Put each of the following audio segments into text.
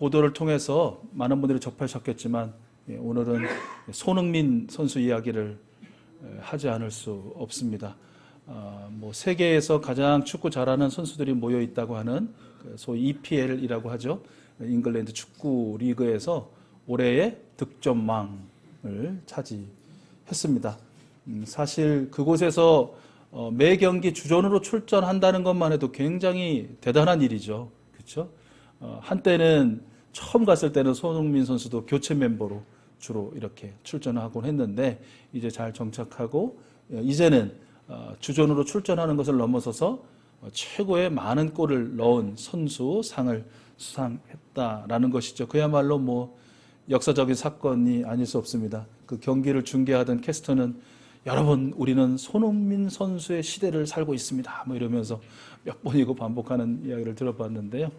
보도를 통해서 많은 분들이 접하셨겠지만 예, 오늘은 손흥민 선수 이야기를 에, 하지 않을 수 없습니다. 아, 뭐 세계에서 가장 축구 잘하는 선수들이 모여 있다고 하는 그 소위 EPL이라고 하죠. 잉글랜드 축구 리그에서 올해의 득점왕을 차지했습니다. 음, 사실 그곳에서 어, 매 경기 주전으로 출전한다는 것만 해도 굉장히 대단한 일이죠. 그렇죠? 어, 한때는 처음 갔을 때는 손흥민 선수도 교체 멤버로 주로 이렇게 출전하곤 했는데 이제 잘 정착하고 어, 이제는 어, 주전으로 출전하는 것을 넘어서서 어, 최고의 많은 골을 넣은 선수 상을 수상했다라는 것이죠. 그야말로 뭐 역사적인 사건이 아닐 수 없습니다. 그 경기를 중계하던 캐스터는 여러분 우리는 손흥민 선수의 시대를 살고 있습니다. 뭐 이러면서 몇 번이고 반복하는 이야기를 들어봤는데요.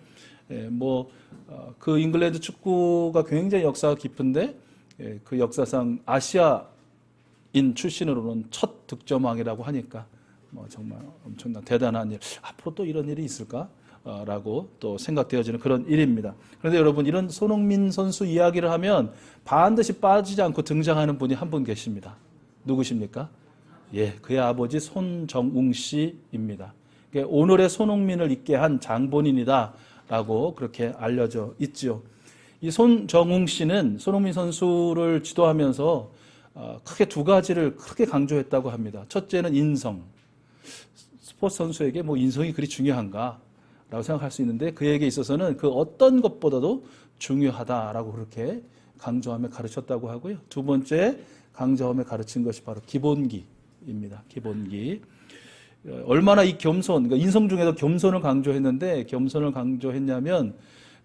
예, 뭐그 잉글랜드 축구가 굉장히 역사가 깊은데 예, 그 역사상 아시아인 출신으로는 첫 득점왕이라고 하니까 뭐 정말 엄청난 대단한 일. 앞으로 또 이런 일이 있을까? 어, 라고 또 생각되어지는 그런 일입니다. 그런데 여러분 이런 손흥민 선수 이야기를 하면 반드시 빠지지 않고 등장하는 분이 한 분 계십니다. 누구십니까? 예, 그의 아버지 손정웅 씨입니다. 그러니까 오늘의 손흥민을 있게 한 장본인이다 라고 그렇게 알려져 있지요. 이 손정웅 씨는 손흥민 선수를 지도하면서 어, 크게 두 가지를 크게 강조했다고 합니다. 첫째는 인성. 스포츠 선수에게 뭐 인성이 그리 중요한가? 라고 생각할 수 있는데 그에게 있어서는 그 어떤 것보다도 중요하다라고 그렇게 강조하며 가르쳤다고 하고요. 두 번째 강조하며 가르친 것이 바로 기본기입니다. 기본기. 어, 얼마나 이 겸손, 그러니까 인성 중에서 겸손을 강조했는데 겸손을 강조했냐면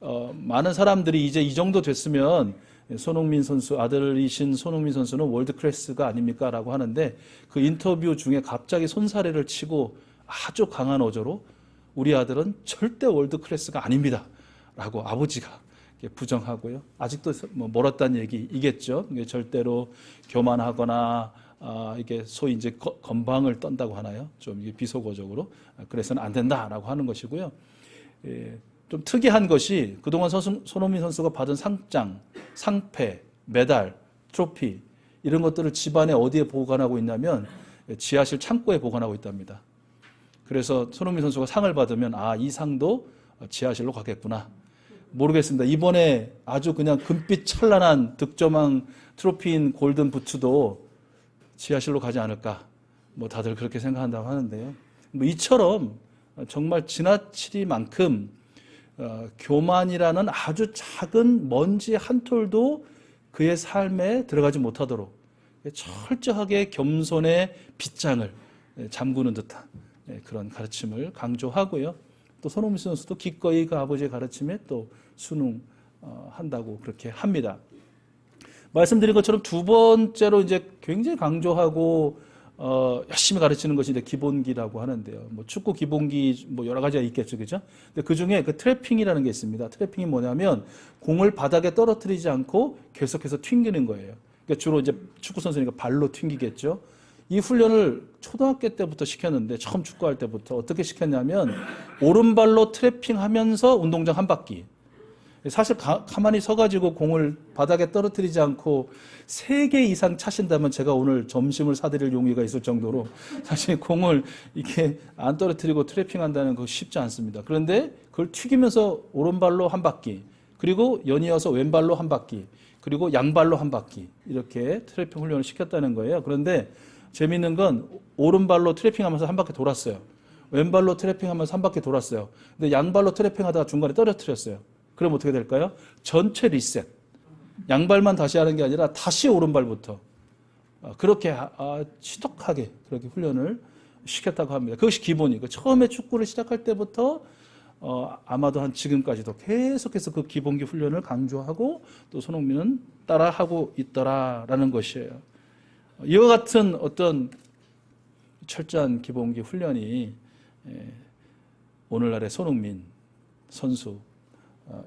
어, 많은 사람들이 이제 이 정도 됐으면 손흥민 선수 아들이신 손흥민 선수는 월드 클래스가 아닙니까라고 하는데 그 인터뷰 중에 갑자기 손사래를 치고 아주 강한 어조로 우리 아들은 절대 월드 클래스가 아닙니다. 라고 아버지가 부정하고요. 아직도 뭐 멀었다는 얘기이겠죠. 절대로 교만하거나 아, 이게 소위 이제 거- 건방을 떤다고 하나요? 좀 이게 비속어적으로 아, 그래서는 안 된다라고 하는 것이고요. 예, 좀 특이한 것이 그동안 선수, 손흥민 선수가 받은 상장, 상패, 메달, 트로피 이런 것들을 집안에 어디에 보관하고 있냐면 지하실 창고에 보관하고 있답니다. 그래서 손흥민 선수가 상을 받으면 아, 이 상도 지하실로 가겠구나. 모르겠습니다. 이번에 아주 그냥 금빛 찬란한 득점왕 트로피인 골든 부츠도 지하실로 가지 않을까. 뭐 다들 그렇게 생각한다고 하는데요. 뭐 이처럼 정말 지나치리만큼 어, 교만이라는 아주 작은 먼지 한 톨도 그의 삶에 들어가지 못하도록 철저하게 겸손의 빗장을 예, 잠그는 듯한 예, 그런 가르침을 강조하고요. 또 손흥민 선수도 기꺼이 그 아버지의 가르침에 또 순응한다고 그렇게 합니다. 말씀드린 것처럼 두 번째로 이제 굉장히 강조하고 어, 열심히 가르치는 것이 이제 기본기라고 하는데요. 뭐 축구 기본기 뭐 여러 가지가 있겠죠, 그죠? 근데 그 중에 그 트래핑이라는 게 있습니다. 트래핑이 뭐냐면 공을 바닥에 떨어뜨리지 않고 계속해서 튕기는 거예요. 그러니까 주로 이제 축구 선수니까 발로 튕기겠죠. 이 훈련을 초등학교 때부터 시켰는데 처음 축구할 때부터 어떻게 시켰냐면 오른발로 트래핑하면서 운동장 한 바퀴. 사실 가, 가만히 서가지고 공을 바닥에 떨어뜨리지 않고 세 개 이상 차신다면 제가 오늘 점심을 사드릴 용의가 있을 정도로 사실 공을 이렇게 안 떨어뜨리고 트래핑한다는 거 쉽지 않습니다. 그런데 그걸 튀기면서 오른발로 한 바퀴, 그리고 연이어서 왼발로 한 바퀴, 그리고 양발로 한 바퀴 이렇게 트래핑 훈련을 시켰다는 거예요. 그런데 재밌는 건 오른발로 트래핑하면서 한 바퀴 돌았어요. 왼발로 트래핑하면서 한 바퀴 돌았어요. 근데 양발로 트래핑하다가 중간에 떨어뜨렸어요. 그럼 어떻게 될까요? 전체 리셋. 양발만 다시 하는 게 아니라 다시 오른발부터 어, 그렇게 아, 아, 시덕하게 그렇게 훈련을 시켰다고 합니다. 그것이 기본이고 처음에 축구를 시작할 때부터 어, 아마도 한 지금까지도 계속해서 그 기본기 훈련을 강조하고 또 손흥민은 따라하고 있더라라는 것이에요. 이와 같은 어떤 철저한 기본기 훈련이 에, 오늘날의 손흥민 선수 어,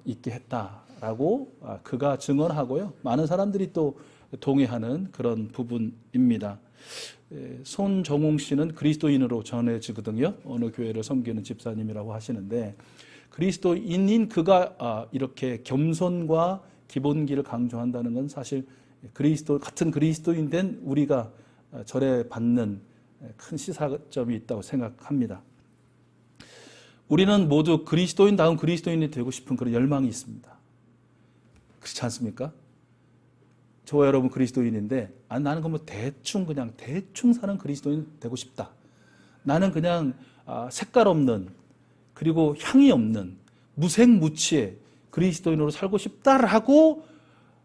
있게 했다라고 아, 그가 증언하고요. 많은 사람들이 또 동의하는 그런 부분입니다. 에, 손정웅 씨는 그리스도인으로 전해지거든요. 어느 교회를 섬기는 집사님이라고 하시는데 그리스도인인 그가 아, 이렇게 겸손과 기본기를 강조한다는 건 사실 그리스도 같은 그리스도인 된 우리가 아, 절에 받는 큰 시사점이 있다고 생각합니다. 우리는 모두 그리스도인 다운 그리스도인이 되고 싶은 그런 열망이 있습니다. 그렇지 않습니까? 저와 여러분 그리스도인인데 아, 나는 그뭐 대충 그냥 대충 사는 그리스도인 되고 싶다. 나는 그냥 아, 색깔 없는 그리고 향이 없는 무색무취의 그리스도인으로 살고 싶다라고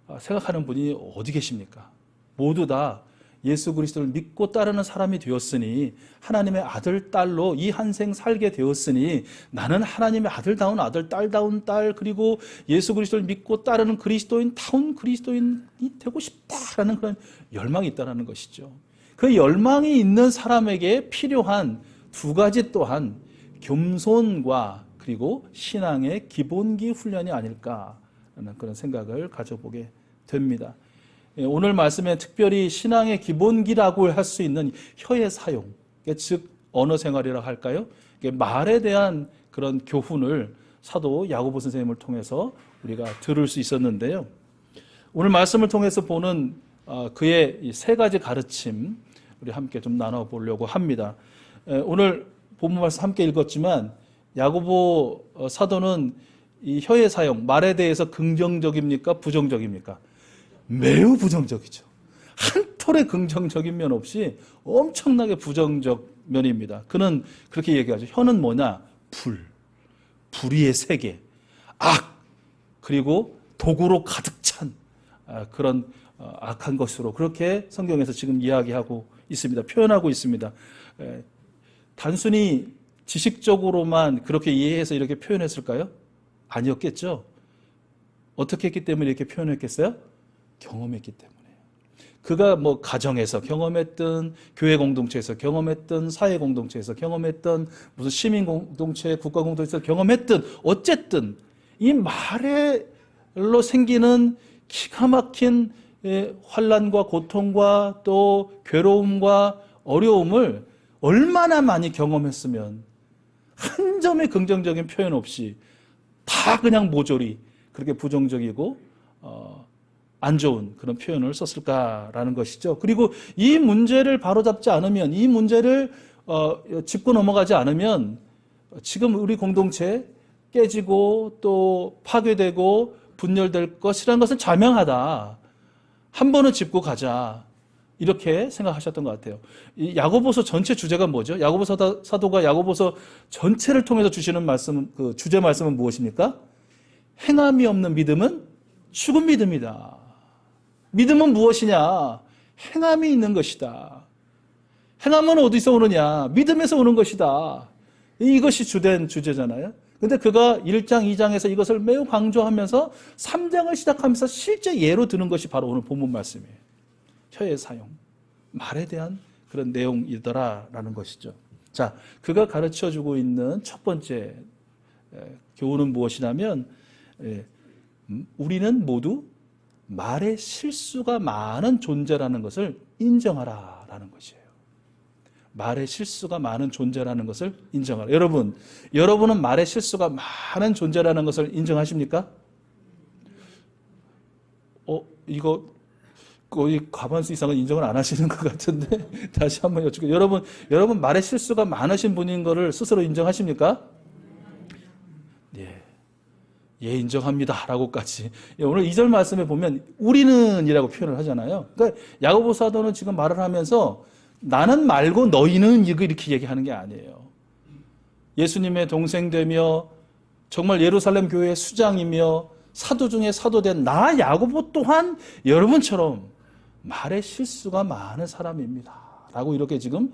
아, 생각하는 분이 어디 계십니까? 모두 다 예수 그리스도를 믿고 따르는 사람이 되었으니 하나님의 아들 딸로 이 한생 살게 되었으니 나는 하나님의 아들다운 아들 딸다운 딸 그리고 예수 그리스도를 믿고 따르는 그리스도인 타운 그리스도인이 되고 싶다라는 그런 열망이 있다라는 것이죠. 그 열망이 있는 사람에게 필요한 두 가지 또한 겸손과 그리고 신앙의 기본기 훈련이 아닐까라는 그런 생각을 가져보게 됩니다. 예, 오늘 말씀에 특별히 신앙의 기본기라고 할 수 있는 혀의 사용, 즉 언어 생활이라 할까요? 말에 대한 그런 교훈을 사도 야고보 선생님을 통해서 우리가 들을 수 있었는데요. 오늘 말씀을 통해서 보는 어, 그의 세 가지 가르침 우리 함께 좀 나눠 보려고 합니다. 예, 오늘 본문 말씀 함께 읽었지만 야고보 어, 사도는 이 혀의 사용, 말에 대해서 긍정적입니까? 부정적입니까? 매우 부정적이죠. 한 톨의 긍정적인 면 없이 엄청나게 부정적 면입니다. 그는 그렇게 얘기하죠. 혀는 뭐냐? 불. 불의의 세계. 악. 그리고 도구로 가득 찬 아, 그런 어, 악한 것으로 그렇게 성경에서 지금 이야기하고 있습니다. 표현하고 있습니다. 단순히 지식적으로만 그렇게 이해해서 이렇게 표현했을까요? 아니었겠죠. 어떻게 했기 때문에 이렇게 표현했겠어요? 경험했기 때문에요. 그가 뭐 가정에서 경험했던 교회 공동체에서 경험했던 사회 공동체에서 경험했던 무슨 시민 공동체, 국가 공동체에서 경험했던 어쨌든 이 말로 생기는 기가 막힌 예, 환란과 고통과 또 괴로움과 어려움을 얼마나 많이 경험했으면 한 점의 긍정적인 표현 없이 다 그냥 모조리 그렇게 부정적이고 어, 안 좋은 그런 표현을 썼을까라는 것이죠. 그리고 이 문제를 바로잡지 않으면 이 문제를 어, 짚고 넘어가지 않으면 지금 우리 공동체 깨지고 또 파괴되고 분열될 것이라는 것은 자명하다. 한 번은 짚고 가자. 이렇게 생각하셨던 것 같아요. 이 야고보서 전체 주제가 뭐죠? 야고보 사도가 야고보서 전체를 통해서 주시는 말씀, 그 주제 말씀은 무엇입니까? 행함이 없는 믿음은 죽은 믿음이다. 믿음은 무엇이냐? 행함이 있는 것이다. 행함은 어디서 오느냐? 믿음에서 오는 것이다. 이것이 주된 주제잖아요. 근데 그가 1장, 2장에서 이것을 매우 강조하면서 3장을 시작하면서 실제 예로 드는 것이 바로 오늘 본문 말씀이에요. 혀의 사용, 말에 대한 그런 내용이더라라는 것이죠. 자, 그가 가르쳐 주고 있는 첫 번째 교훈은 무엇이냐면 음, 우리는 모두 말에 실수가 많은 존재라는 것을 인정하라라는 것이에요. 말에 실수가 많은 존재라는 것을 인정하라. 여러분, 여러분은 말에 실수가 많은 존재라는 것을 인정하십니까? 어, 이거 거의 과반수 이상은 인정을 안 하시는 것 같은데 다시 한번 여쭙고 여러분, 여러분 말에 실수가 많으신 분인 것을 스스로 인정하십니까? 예, 인정합니다. 라고까지. 예, 오늘 2절 말씀에 보면 우리는 이라고 표현을 하잖아요. 그러니까 야고보 사도는 지금 말을 하면서 나는 말고 너희는 이렇게 얘기하는 게 아니에요. 예수님의 동생 되며 정말 예루살렘 교회의 수장이며 사도 중에 사도된 나 야고보 또한 여러분처럼 말에 실수가 많은 사람입니다. 라고 이렇게 지금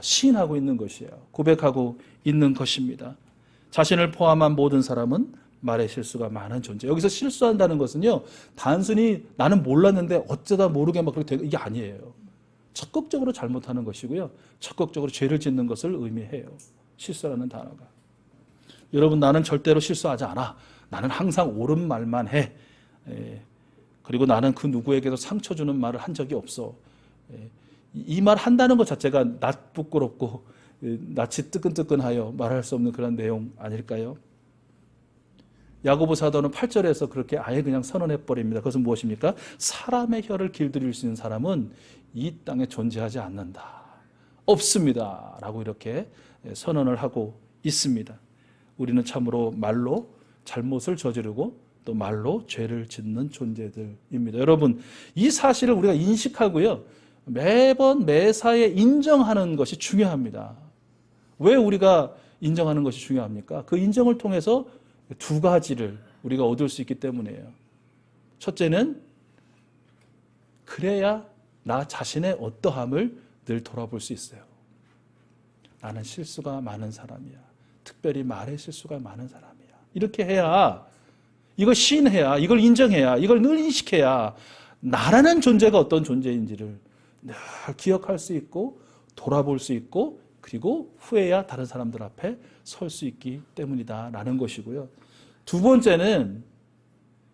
시인하고 있는 것이에요. 고백하고 있는 것입니다. 자신을 포함한 모든 사람은 말의 실수가 많은 존재. 여기서 실수한다는 것은요, 단순히 나는 몰랐는데 어쩌다 모르게 막 그렇게 되고 이게 아니에요. 적극적으로 잘못하는 것이고요. 적극적으로 죄를 짓는 것을 의미해요. 실수라는 단어가. 여러분, 나는 절대로 실수하지 않아. 나는 항상 옳은 말만 해. 예. 그리고 나는 그 누구에게도 상처 주는 말을 한 적이 없어. 예. 이말 한다는 것 자체가 낯 부끄럽고 예, 낯이 뜨끈뜨끈하여 말할 수 없는 그런 내용 아닐까요? 야고보 사도는 8절에서 그렇게 아예 그냥 선언해 버립니다. 그것은 무엇입니까? 사람의 혀를 길들일 수 있는 사람은 이 땅에 존재하지 않는다. 없습니다. 라고 이렇게 선언을 하고 있습니다. 우리는 참으로 말로 잘못을 저지르고 또 말로 죄를 짓는 존재들입니다. 여러분, 이 사실을 우리가 인식하고요. 매번 매사에 인정하는 것이 중요합니다. 왜 우리가 인정하는 것이 중요합니까? 그 인정을 통해서 두 가지를 우리가 얻을 수 있기 때문이에요. 첫째는 그래야 나 자신의 어떠함을 늘 돌아볼 수 있어요. 나는 실수가 많은 사람이야. 특별히 말에 실수가 많은 사람이야. 이렇게 해야 이걸 시인해야 이걸 인정해야 이걸 늘 인식해야 나라는 존재가 어떤 존재인지를 늘 기억할 수 있고 돌아볼 수 있고 그리고 후에야 다른 사람들 앞에 설 수 있기 때문이다라는 것이고요. 두 번째는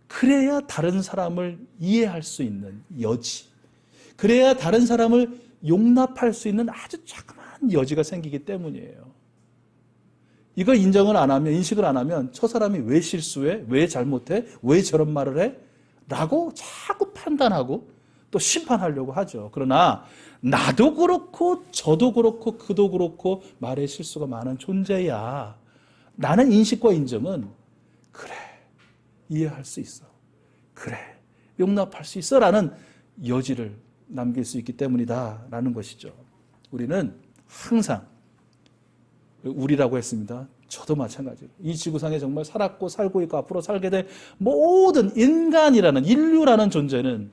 그래야 다른 사람을 이해할 수 있는 여지. 그래야 다른 사람을 용납할 수 있는 아주 자그마한 여지가 생기기 때문이에요. 이걸 인정을 안 하면, 인식을 안 하면 저 사람이 왜 실수해? 왜 잘못해? 왜 저런 말을 해? 라고 자꾸 판단하고 또 심판하려고 하죠. 그러나 나도 그렇고 저도 그렇고 그도 그렇고 말의 실수가 많은 존재야. 나는 인식과 인정은 그래. 이해할 수 있어. 그래. 용납할 수 있어. 라는 여지를 남길 수 있기 때문이다. 라는 것이죠. 우리는 항상 우리라고 했습니다. 저도 마찬가지로. 이 지구상에 정말 살았고 살고 있고 앞으로 살게 될 모든 인간이라는 인류라는 존재는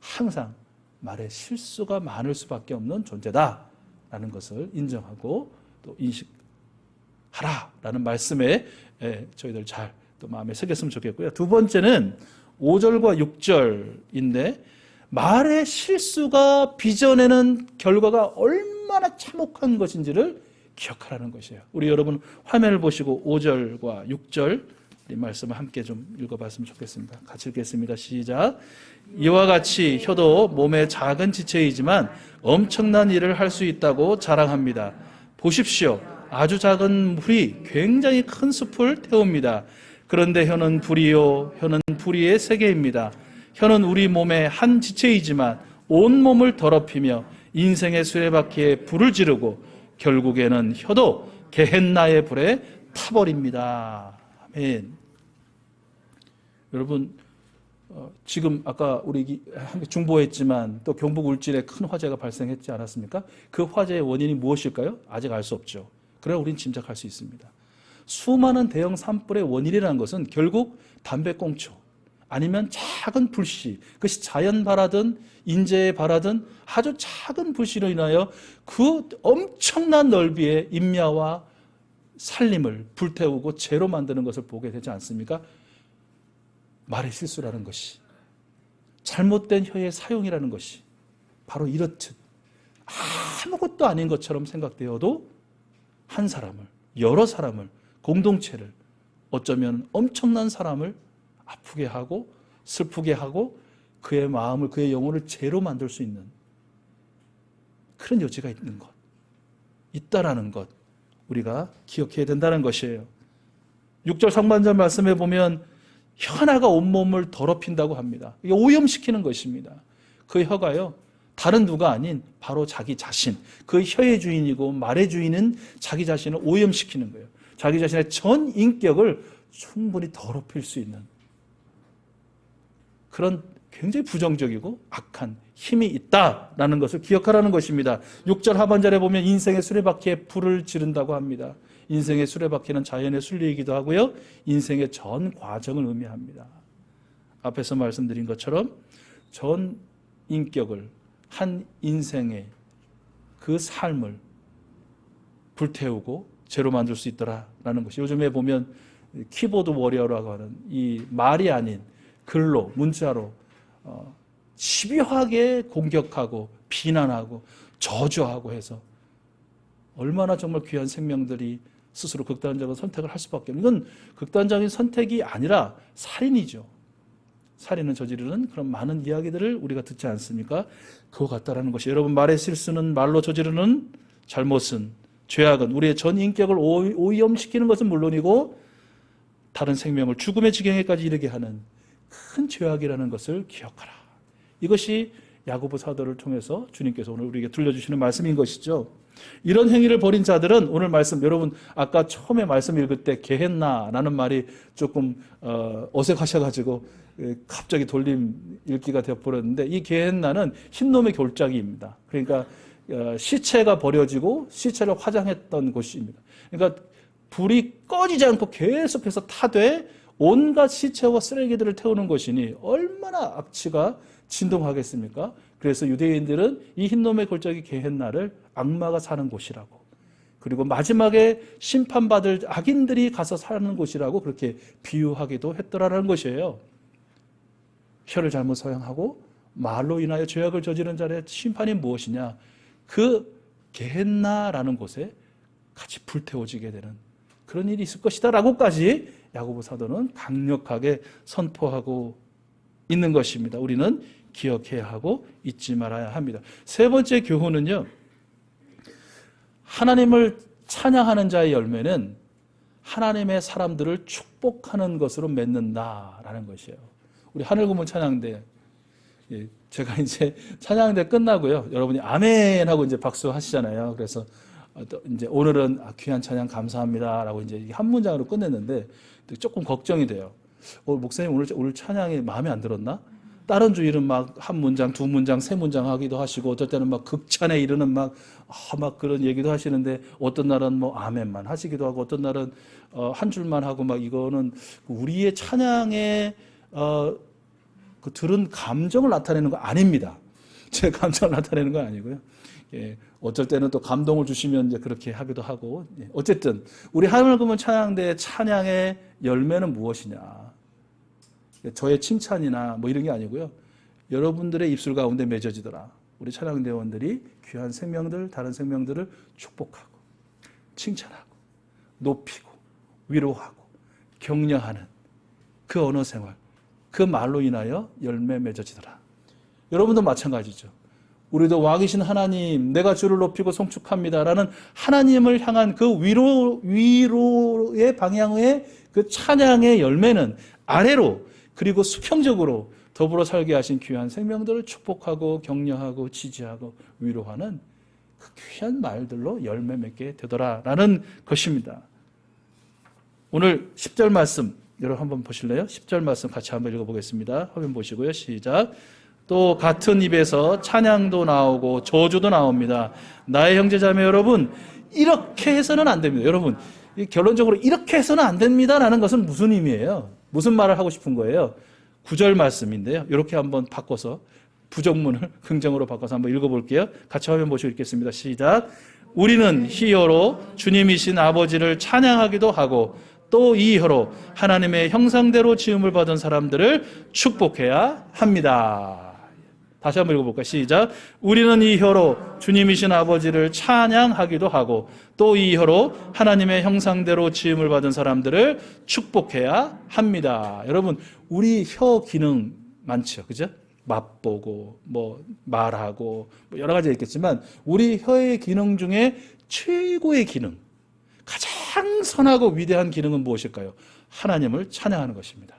항상 말에 실수가 많을 수밖에 없는 존재다라는 것을 인정하고 또 인식하라라는 말씀에 예, 저희들 잘 또 마음에 새겼으면 좋겠고요. 두 번째는 5절과 6절인데 말의 실수가 빚어내는 결과가 얼마나 참혹한 것인지를 기억하라는 것이에요. 우리 여러분 화면을 보시고 5절과 6절 이 말씀을 함께 좀 읽어봤으면 좋겠습니다. 같이 읽겠습니다. 시작. 이와 같이 혀도 몸의 작은 지체이지만 엄청난 일을 할 수 있다고 자랑합니다. 보십시오. 아주 작은 불이 굉장히 큰 숲을 태웁니다. 그런데 혀는 불이요. 혀는 불이의 세계입니다. 혀는 우리 몸의 한 지체이지만 온 몸을 더럽히며 인생의 수레바퀴에 불을 지르고 결국에는 혀도 게헨나의 불에 타버립니다. 아멘. 여러분 어, 지금 아까 우리 중보했지만 또 경북 울진에 큰 화재가 발생했지 않았습니까? 그 화재의 원인이 무엇일까요? 아직 알 수 없죠. 그러나 우리는 짐작할 수 있습니다. 수많은 대형 산불의 원인이라는 것은 결국 담배꽁초 아니면 작은 불씨, 그것이 자연 발하든 인재에 발하든 아주 작은 불씨로 인하여 그 엄청난 넓이의 임야와 살림을 불태우고 죄로 만드는 것을 보게 되지 않습니까? 말의 실수라는 것이 잘못된 혀의 사용이라는 것이 바로 이렇듯 아무것도 아닌 것처럼 생각되어도 한 사람을 여러 사람을 공동체를 어쩌면 엄청난 사람을 아프게 하고 슬프게 하고 그의 마음을 그의 영혼을 죄로 만들 수 있는 그런 여지가 있는 것 있다라는 것 우리가 기억해야 된다는 것이에요. 6절 상반절 말씀에 보면 혀나가 온몸을 더럽힌다고 합니다. 오염시키는 것입니다. 그 혀가요, 다른 누가 아닌 바로 자기 자신, 그 혀의 주인이고 말의 주인은 자기 자신을 오염시키는 거예요. 자기 자신의 전 인격을 충분히 더럽힐 수 있는 그런 굉장히 부정적이고 악한 힘이 있다라는 것을 기억하라는 것입니다. 6절 하반절에 보면 인생의 수레바퀴에 불을 지른다고 합니다. 인생의 수레바퀴는 자연의 순리이기도 하고요. 인생의 전 과정을 의미합니다. 앞에서 말씀드린 것처럼 전 인격을 한 인생의 그 삶을 불태우고 죄로 만들 수 있더라라는 것이 요즘에 보면 키보드 워리어라고 하는 이 말이 아닌 글로 문자로 어, 집요하게 공격하고 비난하고 저주하고 해서 얼마나 정말 귀한 생명들이 스스로 극단적인 선택을 할 수밖에 없는 이건 극단적인 선택이 아니라 살인이죠. 살인을 저지르는 그런 많은 이야기들을 우리가 듣지 않습니까? 그거 같다라는 것이 여러분 말의 실수는 말로 저지르는 잘못은 죄악은 우리의 전 인격을 오염시키는 것은 물론이고 다른 생명을 죽음의 지경에까지 이르게 하는 큰 죄악이라는 것을 기억하라. 이것이 야고보 사도를 통해서 주님께서 오늘 우리에게 들려주시는 말씀인 것이죠. 이런 행위를 벌인 자들은 오늘 말씀 여러분 아까 처음에 말씀 읽을 때 개했나라는 말이 조금 어, 어색하셔가지고 에, 갑자기 돌림 읽기가 되어버렸는데 이 개했나는 흰놈의 골짜기입니다. 그러니까 어, 시체가 버려지고 시체를 화장했던 곳입니다. 그러니까 불이 꺼지지 않고 계속해서 타되 온갖 시체와 쓰레기들을 태우는 것이니 얼마나 악취가 진동하겠습니까? 그래서 유대인들은 이 흰놈의 골짜기 게헨나를 악마가 사는 곳이라고 그리고 마지막에 심판받을 악인들이 가서 사는 곳이라고 그렇게 비유하기도 했더라라는 것이에요. 혀를 잘못 사용하고 말로 인하여 죄악을 저지른 자의 심판이 무엇이냐? 그 게헨나라는 곳에 같이 불태워지게 되는 그런 일이 있을 것이다라고까지 야고보 사도는 강력하게 선포하고 있는 것입니다. 우리는 기억해야 하고 잊지 말아야 합니다. 세 번째 교훈은요. 하나님을 찬양하는 자의 열매는 하나님의 사람들을 축복하는 것으로 맺는다라는 것이에요. 우리 하늘구문 찬양대 예, 제가 이제 찬양대 끝나고요. 여러분이 아멘 하고 이제 박수 하시잖아요. 그래서 이제 오늘은 아, 귀한 찬양 감사합니다라고 이제 한 문장으로 끝냈는데 조금 걱정이 돼요. 어, 목사님 오늘 오늘 찬양이 마음에 안 들었나? 다른 주 일은 막 한 문장, 두 문장, 세 문장 하기도 하시고 어떨 때는 막 극찬에 이르는 막, 아, 막 그런 얘기도 하시는데 어떤 날은 뭐 아멘만 하시기도 하고 어떤 날은 어, 한 줄만 하고 막 이거는 우리의 찬양에 어, 그 들은 감정을 나타내는 거 아닙니다. 제 감정을 나타내는 건 아니고요. 예, 어쩔 때는 또 감동을 주시면 이제 그렇게 하기도 하고 예, 어쨌든 우리 하늘 금은 찬양대 찬양의 열매는 무엇이냐? 저의 칭찬이나 뭐 이런 게 아니고요. 여러분들의 입술 가운데 맺어지더라. 우리 찬양대원들이 귀한 생명들, 다른 생명들을 축복하고, 칭찬하고, 높이고, 위로하고, 격려하는 그 언어 생활, 그 말로 인하여 열매 맺어지더라. 여러분도 마찬가지죠. 우리도 왕이신 하나님, 내가 주를 높이고 송축합니다라는 하나님을 향한 그 위로, 위로의 방향의 그 찬양의 열매는 아래로 그리고 수평적으로 더불어 살게 하신 귀한 생명들을 축복하고 격려하고 지지하고 위로하는 그 귀한 말들로 열매 맺게 되더라라는 것입니다. 오늘 10절 말씀 여러분 한번 보실래요? 10절 말씀 같이 한번 읽어보겠습니다. 화면 보시고요. 시작. 또 같은 입에서 찬양도 나오고 저주도 나옵니다. 나의 형제자매 여러분 이렇게 해서는 안 됩니다. 여러분 결론적으로 이렇게 해서는 안 됩니다라는 것은 무슨 의미예요? 무슨 말을 하고 싶은 거예요? 구절 말씀인데요. 이렇게 한번 바꿔서 부정문을 긍정으로 바꿔서 한번 읽어볼게요. 같이 화면 보시고 읽겠습니다. 시작. 우리는 희여로 주님이신 아버지를 찬양하기도 하고 또 이 혀로 하나님의 형상대로 지음을 받은 사람들을 축복해야 합니다. 다시 한번 읽어볼까요? 시작. 우리는 이 혀로 주님이신 아버지를 찬양하기도 하고 또 이 혀로 하나님의 형상대로 지음을 받은 사람들을 축복해야 합니다. 여러분, 우리 혀 기능 많죠. 그죠? 맛보고, 뭐, 말하고, 뭐 여러 가지 있겠지만, 우리 혀의 기능 중에 최고의 기능, 가장 선하고 위대한 기능은 무엇일까요? 하나님을 찬양하는 것입니다.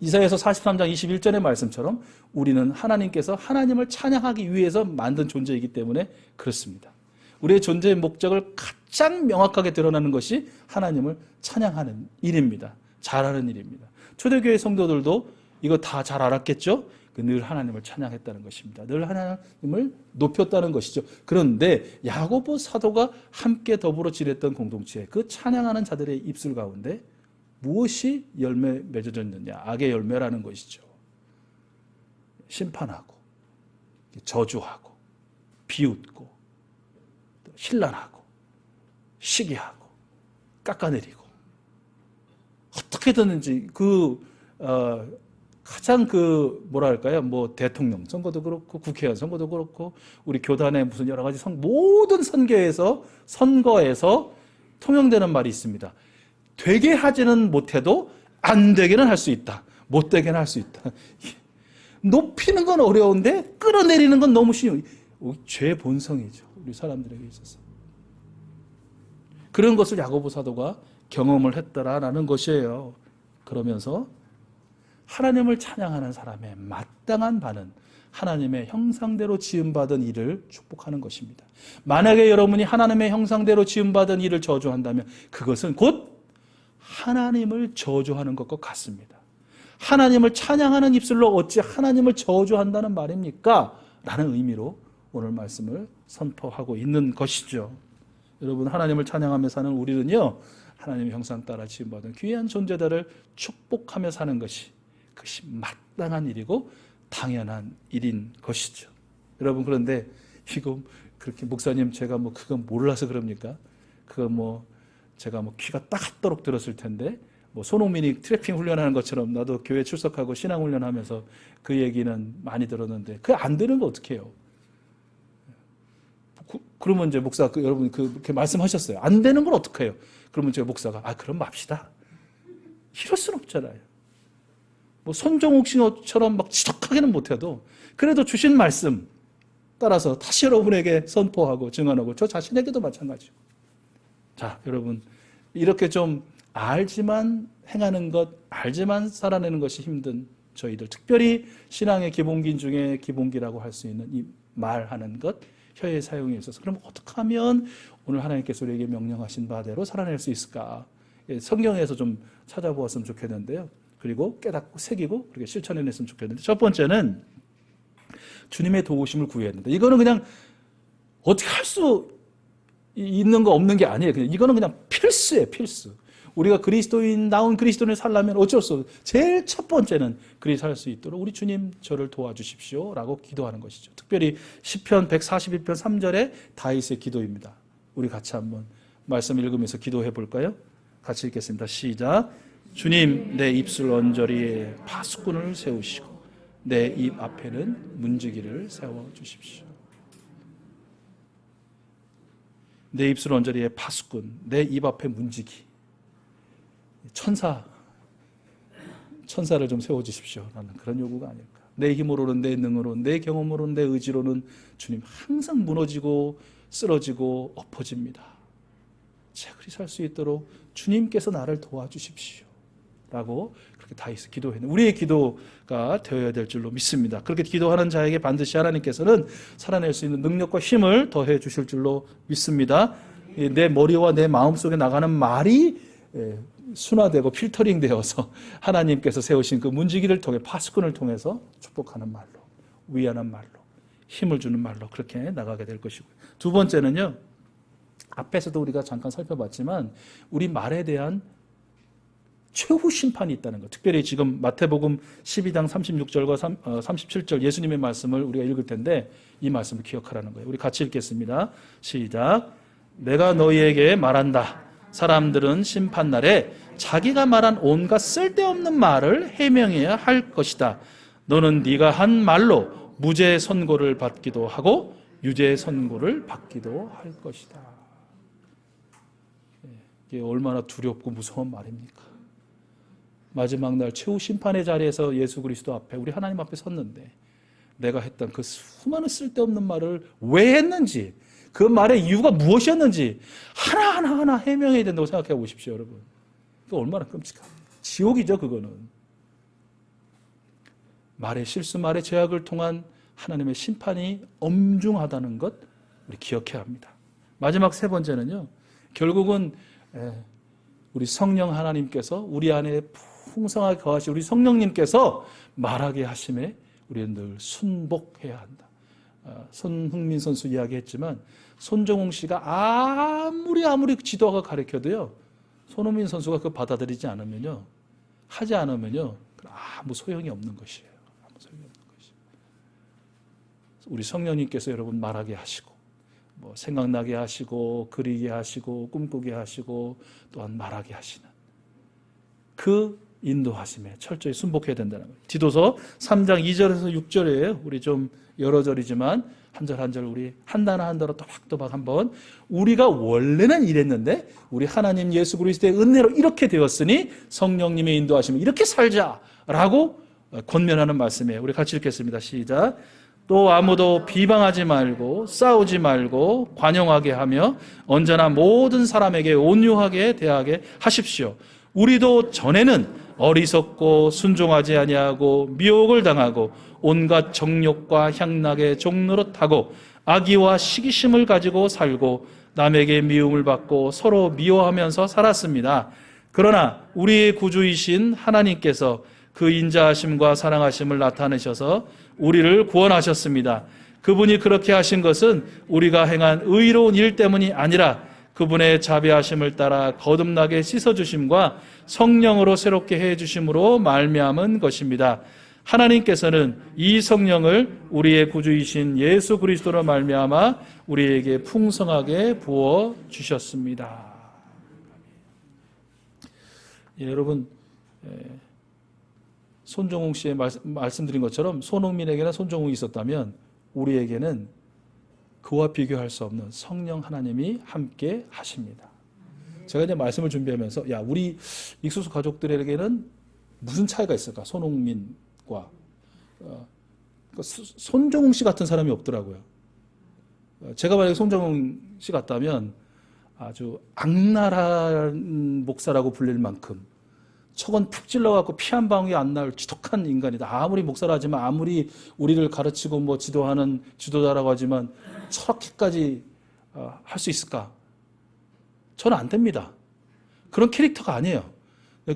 이사에서 43장 21절의 말씀처럼 우리는 하나님께서 하나님을 찬양하기 위해서 만든 존재이기 때문에 그렇습니다. 우리의 존재의 목적을 가장 명확하게 드러나는 것이 하나님을 찬양하는 일입니다. 잘하는 일입니다. 초대교회 성도들도 이거 다 잘 알았겠죠? 그늘 하나님을 찬양했다는 것입니다. 늘 하나님을 높였다는 것이죠. 그런데 야고보 사도가 함께 더불어 지냈던 공동체, 그 찬양하는 자들의 입술 가운데 무엇이 열매 맺어졌느냐? 악의 열매라는 것이죠. 심판하고, 저주하고, 비웃고, 신란하고, 시기하고, 깎아내리고, 어떻게든지 그, 어, 가장 그, 뭐랄까요, 뭐, 대통령 선거도 그렇고, 국회의원 선거도 그렇고, 우리 교단의 무슨 여러 가지 선, 모든 선거에서, 선거에서 통용되는 말이 있습니다. 되게 하지는 못해도 안 되게는 할 수 있다. 못 되게는 할 수 있다. 높이는 건 어려운데 끌어내리는 건 너무 쉬워. 죄 본성이죠. 우리 사람들에게 있어서. 그런 것을 야고보 사도가 경험을 했더라라는 것이에요. 그러면서 하나님을 찬양하는 사람의 마땅한 바는 하나님의 형상대로 지음받은 일을 축복하는 것입니다. 만약에 여러분이 하나님의 형상대로 지음받은 일을 저주한다면 그것은 곧 하나님을 저주하는 것과 같습니다. 하나님을 찬양하는 입술로 어찌 하나님을 저주한다는 말입니까? 라는 의미로 오늘 말씀을 선포하고 있는 것이죠. 여러분, 하나님을 찬양하며 사는 우리는요, 하나님의 형상 따라 지음 받은 귀한 존재들을 축복하며 사는 것이 그것이 마땅한 일이고 당연한 일인 것이죠. 여러분, 그런데 이거 그렇게 목사님 제가 뭐 그거 몰라서 그럽니까? 그거 뭐 제가 뭐 귀가 따갑도록 들었을 텐데 뭐 손흥민이 트래핑 훈련하는 것처럼 나도 교회 출석하고 신앙 훈련하면서 그 얘기는 많이 들었는데 그게 안 되는 거 어떻게 해요? 그, 그러면 이제 목사 그 여러분 그 그렇게 말씀하셨어요. 안 되는 걸 어떻게 해요? 그러면 제 목사가 아 그럼 맙시다. 이럴 순 없잖아요. 뭐 손정욱 씨처럼 막 지독하게는 못해도 그래도 주신 말씀 따라서 다시 여러분에게 선포하고 증언하고 저 자신에게도 마찬가지고. 자, 여러분 이렇게 좀 알지만 행하는 것, 알지만 살아내는 것이 힘든 저희들, 특별히 신앙의 기본기 중에 기본기라고 할 수 있는 이 말하는 것, 혀의 사용에 있어서 그럼 어떻게 하면 오늘 하나님께서 우리에게 명령하신 바대로 살아낼 수 있을까? 예, 성경에서 좀 찾아보았으면 좋겠는데요. 그리고 깨닫고 새기고 그렇게 실천해냈으면 좋겠는데 첫 번째는 주님의 도우심을 구했는데 이거는 그냥 어떻게 할 수 있는 거 없는 게 아니에요. 그냥 이거는 그냥 필수예요, 필수. 우리가 그리스도인 나온 그리스도인을 살려면 어쩔 수 없어요. 제일 첫 번째는 그리 살 수 있도록 우리 주님 저를 도와주십시오 라고 기도하는 것이죠. 특별히 시편 141편 3절에 다윗의 기도입니다. 우리 같이 한번 말씀 읽으면서 기도해 볼까요? 같이 읽겠습니다. 시작. 주님 내 입술 언저리에 파수꾼을 세우시고 내 입 앞에는 문지기를 세워 주십시오. 내 입술 언저리에 파수꾼, 내 입 앞에 문지기. 천사, 천사를 좀 세워주십시오. 라는 그런 요구가 아닐까. 내 힘으로는, 내 능으로는, 내 경험으로는, 내 의지로는 주님 항상 무너지고 쓰러지고 엎어집니다. 제가 그리 살 수 있도록 주님께서 나를 도와주십시오. 라고 그렇게 다윗이 기도했는 우리의 기도가 되어야 될 줄로 믿습니다. 그렇게 기도하는 자에게 반드시 하나님께서는 살아낼 수 있는 능력과 힘을 더해 주실 줄로 믿습니다. 내 머리와 내 마음 속에 나가는 말이 순화되고 필터링 되어서 하나님께서 세우신 그 문지기를 통해 파수꾼을 통해서 축복하는 말로 위하는 말로 힘을 주는 말로 그렇게 나가게 될 것이고요. 두 번째는요. 앞에서도 우리가 잠깐 살펴봤지만 우리 말에 대한 최후 심판이 있다는 것. 특별히 지금 마태복음 12장 36절과 37절 예수님의 말씀을 우리가 읽을 텐데 이 말씀을 기억하라는 거예요. 우리 같이 읽겠습니다. 시작. 내가 너희에게 말한다. 사람들은 심판 날에 자기가 말한 온갖 쓸데없는 말을 해명해야 할 것이다. 너는 네가 한 말로 무죄 선고를 받기도 하고 유죄 선고를 받기도 할 것이다. 예, 이게 얼마나 두렵고 무서운 말입니까? 마지막 날 최후 심판의 자리에서 예수 그리스도 앞에 우리 하나님 앞에 섰는데 내가 했던 그 수많은 쓸데없는 말을 왜 했는지 그 말의 이유가 무엇이었는지 하나하나 하나 해명해야 된다고 생각해 보십시오, 여러분. 그 얼마나 끔찍합니까? 지옥이죠, 그거는. 말의 실수, 말의 죄악을 통한 하나님의 심판이 엄중하다는 것 우리 기억해야 합니다. 마지막 세 번째는요. 결국은 우리 성령 하나님께서 우리 안에 풍성하게 거하시 우리 성령님께서 말하게 하심에 우리는 늘 순복해야 한다. 손흥민 선수 이야기했지만 손정웅 씨가 아무리 아무리 지도가 가르쳐도요 손흥민 선수가 그 받아들이지 않으면요 하지 않으면요 아무 소용이 없는 것이에요. 아무 소용이 없는 것이에요. 우리 성령님께서 여러분 말하게 하시고 뭐 생각나게 하시고 그리게 하시고 꿈꾸게 하시고 또한 말하게 하시는 그 인도하심에 철저히 순복해야 된다는 거예요. 디도서 3장 2절에서 6절에 우리 좀 여러 절이지만 한 절 한 절 우리 한 단어 한 단어 또박또박 한번 우리가 원래는 이랬는데 우리 하나님 예수 그리스도의 은혜로 이렇게 되었으니 성령님의 인도하심을 이렇게 살자라고 권면하는 말씀이에요. 우리 같이 읽겠습니다. 시작. 또 아무도 비방하지 말고 싸우지 말고 관용하게 하며 언제나 모든 사람에게 온유하게 대하게 하십시오. 우리도 전에는 어리석고 순종하지 아니하고 미혹을 당하고 온갖 정욕과 향락의 타고 악의와 시기심을 가지고 살고 남에게 미움을 받고 서로 미워하면서 살았습니다. 그러나 우리의 구주이신 하나님께서 그 인자하심과 사랑하심을 나타내셔서 우리를 구원하셨습니다. 그분이 그렇게 하신 것은 우리가 행한 의로운 일 때문이 아니라 그분의 자비하심을 따라 거듭나게 씻어 주심과 성령으로 새롭게 해 주심으로 말미암은 것입니다. 하나님께서는 이 성령을 우리의 구주이신 예수 그리스도로 말미암아 우리에게 풍성하게 부어 주셨습니다. 예, 여러분 예, 손종웅 씨의 말, 말씀 드린 것처럼 손흥민에게는 손종웅이 있었다면 우리에게는 그와 비교할 수 없는 성령 하나님이 함께 하십니다. 제가 이제 말씀을 준비하면서 야 우리 익수수 가족들에게는 무슨 차이가 있을까? 손흥민과 어, 그 수- 손정웅 씨 같은 사람이 없더라고요. 어, 제가 만약에 손정웅 씨 같다면 아주 악랄한 목사라고 불릴 만큼 척은 푹 찔러갖고 피 한 방울이 안 나올 지독한 인간이다. 아무리 목사라지만 아무리 우리를 가르치고 뭐 지도하는 지도자라고 하지만 저렇게까지 어, 할수 있을까? 저는 안 됩니다. 그런 캐릭터가 아니에요.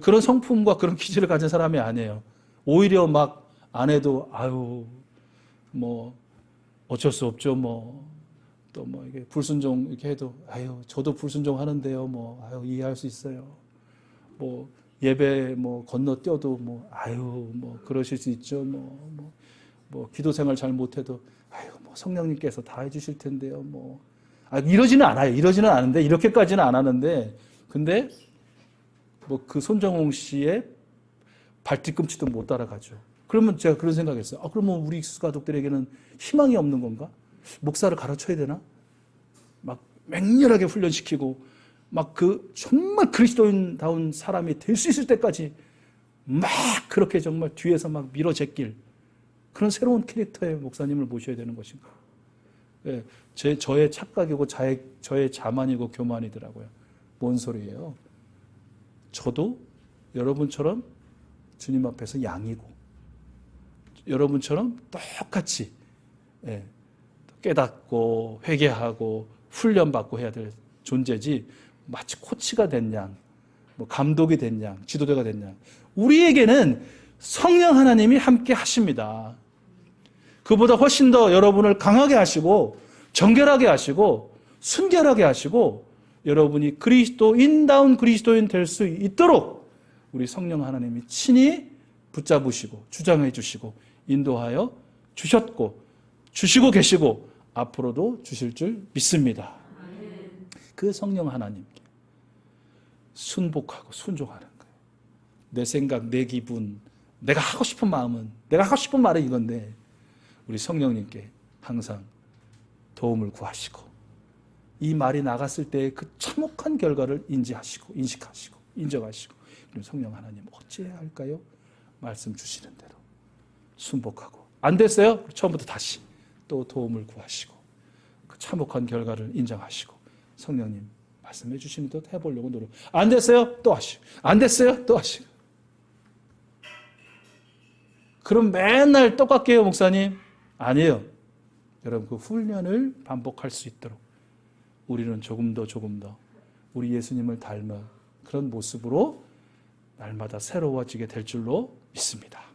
그런 성품과 그런 기질을 가진 사람이 아니에요. 오히려 막 안 해도 아유 뭐 어쩔 수 없죠 뭐 또뭐 이게 불순종 이렇게 해도 아유 저도 불순종 하는데요 뭐 아유 이해할 수 있어요. 뭐 예배 뭐 건너뛰어도 뭐 아유 뭐 그러실 수 있죠. 뭐뭐 뭐 기도 생활 잘 못해도 아유 뭐 성령님께서 다 해주실 텐데요 뭐. 아, 이러지는 않아요. 이러지는 않은데 이렇게까지는 안 하는데 근데 뭐 그 손정홍 씨의 발뒤꿈치도 못 따라가죠. 그러면 제가 그런 생각했어요. 아 그러면 우리 익수 가족들에게는 희망이 없는 건가? 목사를 가르쳐야 되나? 막 맹렬하게 훈련시키고 막 그 정말 그리스도인다운 사람이 될 수 있을 때까지 막 그렇게 정말 뒤에서 막 밀어 제낄 그런 새로운 캐릭터의 목사님을 모셔야 되는 것인가? 예, 제 저의 착각이고 자의, 저의 자만이고 교만이더라고요. 뭔 소리예요? 저도 여러분처럼 주님 앞에서 양이고 여러분처럼 똑같이 예, 깨닫고 회개하고 훈련받고 해야 될 존재지 마치 코치가 된 양, 뭐 감독이 된 양, 지도자가 된 양. 우리에게는 성령 하나님이 함께 하십니다. 그보다 훨씬 더 여러분을 강하게 하시고 정결하게 하시고 순결하게 하시고 여러분이 그리스도인다운 그리스도인 될 수 있도록 우리 성령 하나님이 친히 붙잡으시고 주장해 주시고 인도하여 주셨고 주시고 계시고 앞으로도 주실 줄 믿습니다. 그 성령 하나님께 순복하고 순종하는 거예요. 내 생각, 내 기분, 내가 하고 싶은 마음은 내가 하고 싶은 말은 이건데 우리 성령님께 항상 도움을 구하시고 이 말이 나갔을 때그 참혹한 결과를 인지하시고 인식하시고 인정하시고 그럼 성령 하나님 어찌해야 할까요? 말씀 주시는 대로 순복하고 안 됐어요? 처음부터 다시 또 도움을 구하시고 그 참혹한 결과를 인정하시고 성령님 말씀해 주시는 대로 해보려고 노력. 안 됐어요? 또 하시고 안 됐어요? 또 하시고 그럼 맨날 똑같게 해요, 목사님? 아니에요. 여러분 그 훈련을 반복할 수 있도록 우리는 조금 더 조금 더 우리 예수님을 닮은 그런 모습으로 날마다 새로워지게 될 줄로 믿습니다.